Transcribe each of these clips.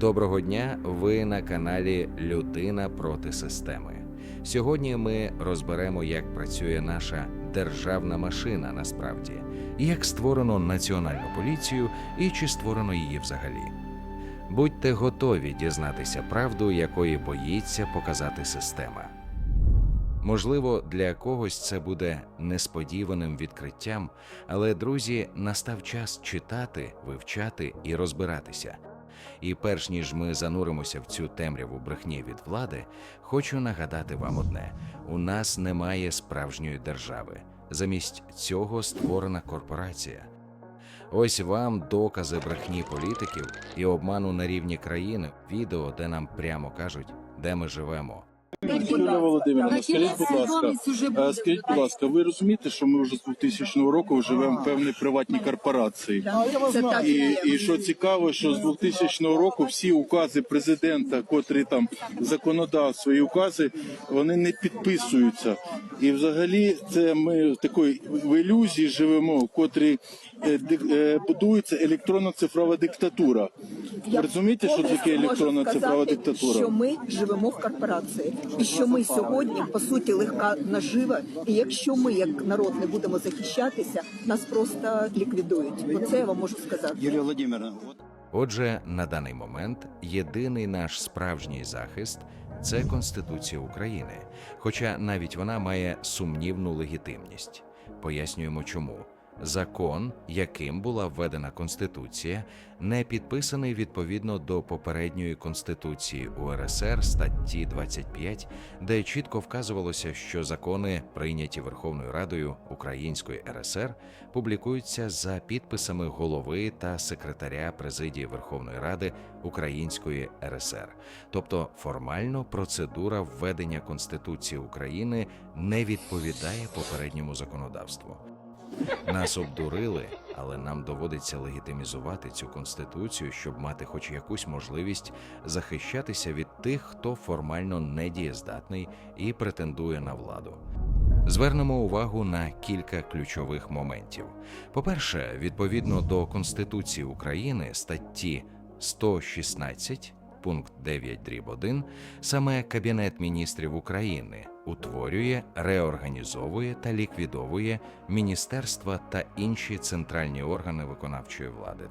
Доброго дня! Ви на каналі Людина проти системи. Сьогодні ми розберемо, як працює наша державна машина насправді, як створено національну поліцію і чи створено її взагалі. Будьте готові дізнатися правду, якої боїться показати система. Можливо, для когось це буде несподіваним відкриттям, але друзі, настав час читати, вивчати і розбиратися. І перш ніж ми зануримося в цю темряву брехні від влади, хочу нагадати вам одне: у нас немає справжньої держави. Замість цього створена корпорація. Ось вам докази брехні політиків і обману на рівні країни, відео, де нам прямо кажуть, де ми живемо. Юлія Володимирівна, скажіть, будь ласка, скажіть, будь ласка, ви розумієте, що ми вже з 2000 року живемо в певній приватній корпорації? І, і що цікаво, що з 2000 року всі укази президента, котрі там законодавство і укази, вони не підписуються. І взагалі це ми в такої в ілюзії живемо, котрі е, е, будується електронна цифрова диктатура. Ви розумієте, що таке електронна можу цифрова диктатура? Що ми живемо в корпорації, і що ми сьогодні по суті легка нажива. І якщо ми, як народ, не будемо захищатися, нас просто ліквідують. Оце я вам можу сказати. Юлія Володимировна, Отже, на даний момент єдиний наш справжній захист це Конституція України, хоча навіть вона має сумнівну легітимність. Пояснюємо чому. Закон, яким була введена Конституція, не підписаний відповідно до попередньої Конституції УРСР статті 25, де чітко вказувалося, що закони, прийняті Верховною Радою Української РСР, публікуються за підписами голови та секретаря президії Верховної Ради Української РСР. Тобто формально процедура введення Конституції України не відповідає попередньому законодавству. Нас обдурили, але нам доводиться легітимізувати цю конституцію, щоб мати хоч якусь можливість захищатися від тих, хто формально недієздатний і претендує на владу. Звернемо увагу на кілька ключових моментів. По-перше, відповідно до Конституції України статті 116, пункт 9 дріб 1, саме Кабінет міністрів України утворює, реорганізовує та ліквідовує міністерства та інші центральні органи виконавчої влади.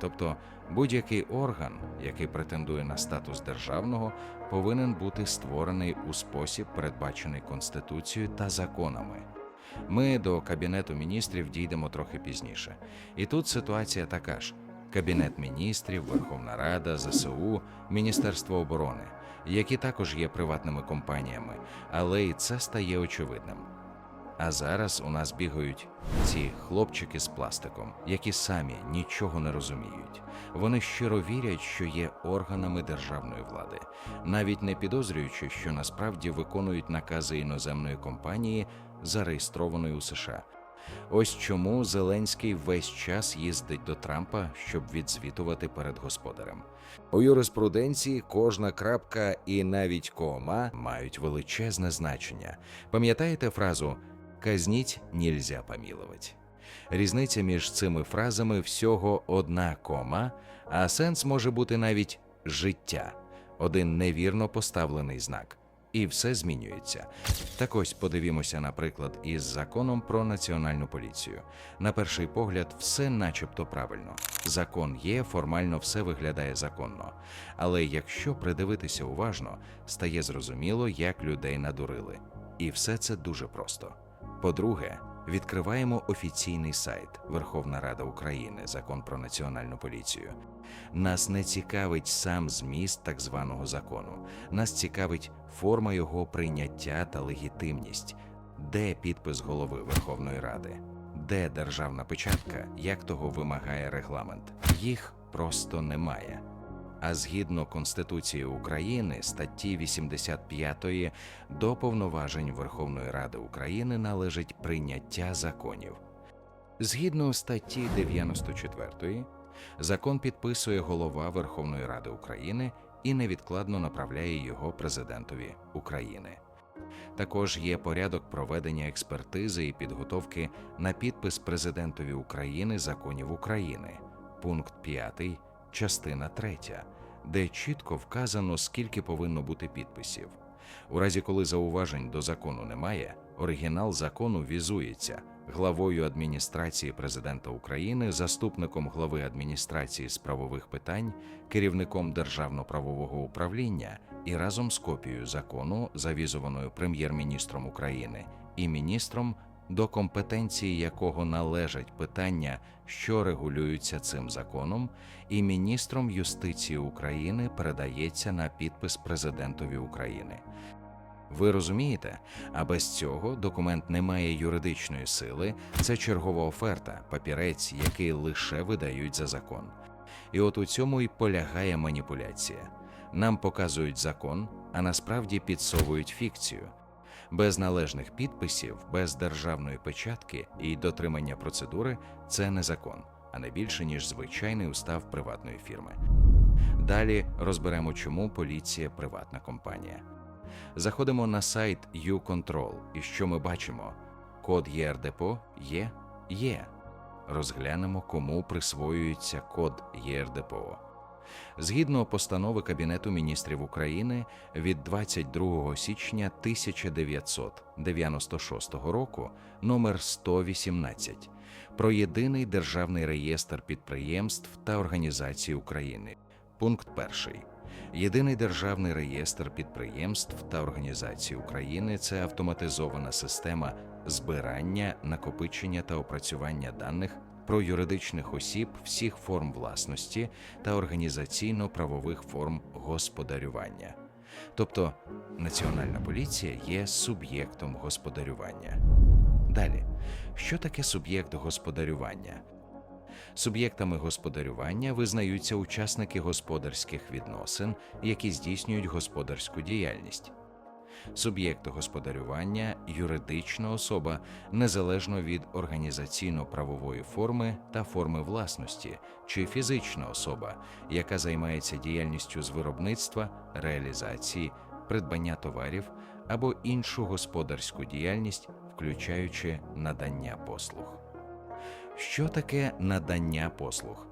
Тобто будь-який орган, який претендує на статус державного, повинен бути створений у спосіб, передбачений Конституцією та законами. Ми до Кабінету міністрів дійдемо трохи пізніше. І тут ситуація така ж: Кабінет міністрів, Верховна Рада, ЗСУ, Міністерство оборони, які також є приватними компаніями, але і це стає очевидним. А зараз у нас бігають ці хлопчики з пластиком, які самі нічого не розуміють. Вони щиро вірять, що є органами державної влади, навіть не підозрюючи, що насправді виконують накази іноземної компанії, зареєстрованої у США. Ось чому Зеленський весь час їздить до Трампа, щоб відзвітувати перед господарем. У юриспруденції кожна крапка і навіть кома мають величезне значення. Пам'ятаєте фразу «казніть нельзя помілувати»? Різниця між цими фразами всього одна кома, а сенс може бути навіть життя, один невірно поставлений знак. І все змінюється. Так ось подивімося, наприклад, із законом про національну поліцію. На перший погляд, все начебто правильно. Закон є, формально все виглядає законно. Але якщо придивитися уважно, стає зрозуміло, як людей надурили. І все це дуже просто. По-друге, відкриваємо офіційний сайт Верховна Рада України, закон про національну поліцію. Нас не цікавить сам зміст так званого закону. Нас цікавить форма його прийняття та легітимність, де підпис голови Верховної Ради, де державна печатка, як того вимагає регламент. Їх просто немає. А згідно Конституції України, статті 85 до повноважень Верховної Ради України належить прийняття законів. Згідно статті 94, закон підписує голова Верховної Ради України і невідкладно направляє його президентові України. Також є порядок проведення експертизи і підготовки на підпис президентові України законів України. Пункт 5, частина 3. де чітко вказано, скільки повинно бути підписів. У разі, коли зауважень до закону немає, оригінал закону візується главою адміністрації президента України, заступником глави адміністрації з правових питань, керівником державно-правового управління і разом з копією закону, завізованою прем'єр-міністром України і міністром, до компетенції якого належать питання, що регулюються цим законом, і міністром юстиції України передається на підпис президентові України. Ви розумієте? А без цього документ не має юридичної сили, це чергова оферта, папірець, який лише видають за закон. І от у цьому і полягає маніпуляція. Нам показують закон, а насправді підсовують фікцію. Без належних підписів, без державної печатки і дотримання процедури це не закон, а не більше ніж звичайний устав приватної фірми. Далі розберемо, чому поліція приватна компанія. Заходимо на сайт YouControl, і що ми бачимо? Код ЄРДПО є? Є. Розглянемо, кому присвоюється код ЄРДПО. Згідно постанови Кабінету міністрів України від 22 січня 1996 року номер 118 про єдиний державний реєстр підприємств та організацій України. Пункт перший. Єдиний державний реєстр підприємств та організацій України це автоматизована система збирання, накопичення та опрацювання даних про юридичних осіб всіх форм власності та організаційно-правових форм господарювання. Тобто Національна поліція є суб'єктом господарювання. Далі, що таке суб'єкт господарювання? Суб'єктами господарювання визнаються учасники господарських відносин, які здійснюють господарську діяльність. Суб'єкт господарювання юридична особа незалежно від організаційно-правової форми та форми власності, чи фізична особа, яка займається діяльністю з виробництва, реалізації, придбання товарів або іншу господарську діяльність, включаючи надання послуг. Що таке надання послуг?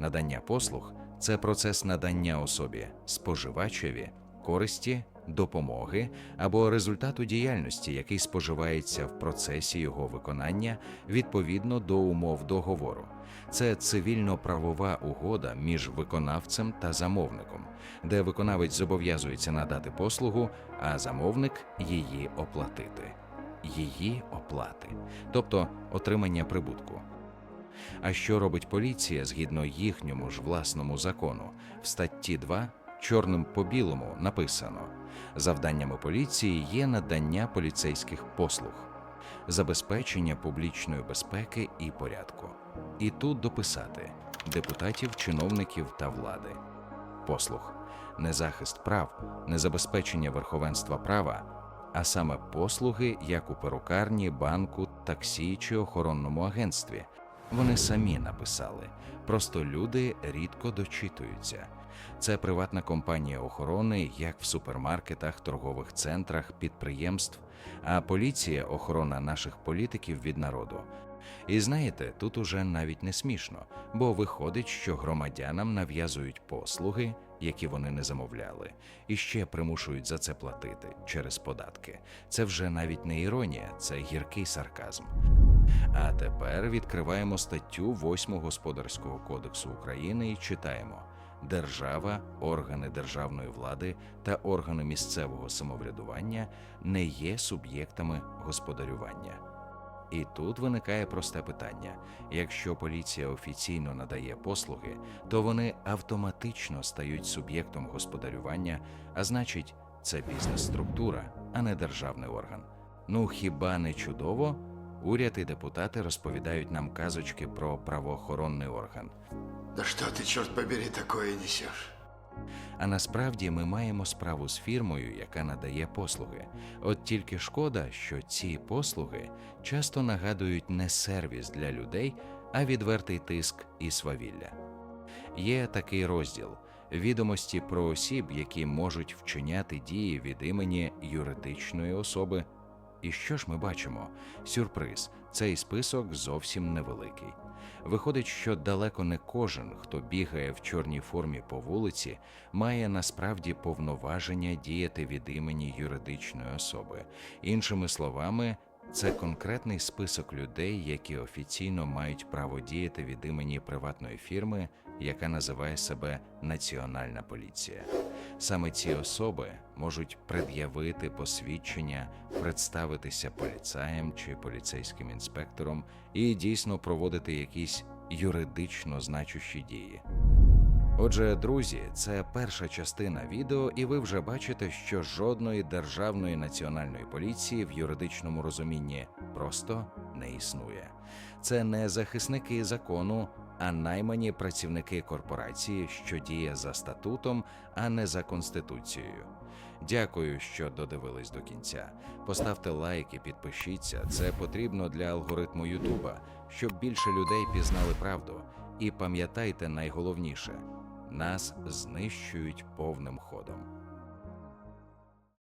Надання послуг це процес надання особі, споживачеві, користі, допомоги або результату діяльності, який споживається в процесі його виконання відповідно до умов договору. Це цивільно-правова угода між виконавцем та замовником, де виконавець зобов'язується надати послугу, а замовник її оплатити. Її оплати, тобто отримання прибутку. А що робить поліція згідно їхньому ж власному закону? В статті 2 чорним по білому написано: завданнями поліції є надання поліцейських послуг, забезпечення публічної безпеки і порядку. І тут дописати депутатів, чиновників та влади. Послуг не захист прав, не забезпечення верховенства права, а саме послуги, як у перукарні, банку, таксі чи охоронному агентстві. Вони самі написали, просто люди рідко дочитуються. Це приватна компанія охорони, як в супермаркетах, торгових центрах, підприємств, а поліція охорона наших політиків від народу. І знаєте, тут уже навіть не смішно, бо виходить, що громадянам нав'язують послуги, які вони не замовляли, і ще примушують за це платити через податки. Це вже навіть не іронія, це гіркий сарказм. А тепер відкриваємо статтю 8 Господарського кодексу України і читаємо: Держава, органи державної влади та органи місцевого самоврядування не є суб'єктами господарювання. І тут виникає просте питання: якщо поліція офіційно надає послуги, то вони автоматично стають суб'єктом господарювання, а значить, це бізнес-структура, а не державний орган. Ну хіба не чудово? Уряд і депутати розповідають нам казочки про правоохоронний орган. Да что ты, черт побери, такое несешь? А насправді ми маємо справу з фірмою, яка надає послуги. От тільки шкода, що ці послуги часто нагадують не сервіс для людей, а відвертий тиск і свавілля. Є такий розділ відомості про осіб, які можуть вчиняти дії від імені юридичної особи. І що ж ми бачимо? Сюрприз Цей список зовсім невеликий. Виходить, що далеко не кожен, хто бігає в чорній формі по вулиці, має насправді повноваження діяти від імені юридичної особи. Іншими словами, це конкретний список людей, які офіційно мають право діяти від імені приватної фірми, яка називає себе Національна поліція. Саме ці особи можуть пред'явити посвідчення, представитися поліцаєм чи поліцейським інспектором і дійсно проводити якісь юридично значущі дії. Отже, друзі, це перша частина відео, і ви вже бачите, що жодної державної національної поліції в юридичному розумінні просто не існує. Це не захисники закону, а наймані працівники корпорації, що діє за статутом, а не за конституцією. Дякую, що додивились до кінця. Поставте лайк і підпишіться. Це потрібно для алгоритму Ютуба, щоб більше людей пізнали правду. І пам'ятайте найголовніше: нас знищують повним ходом.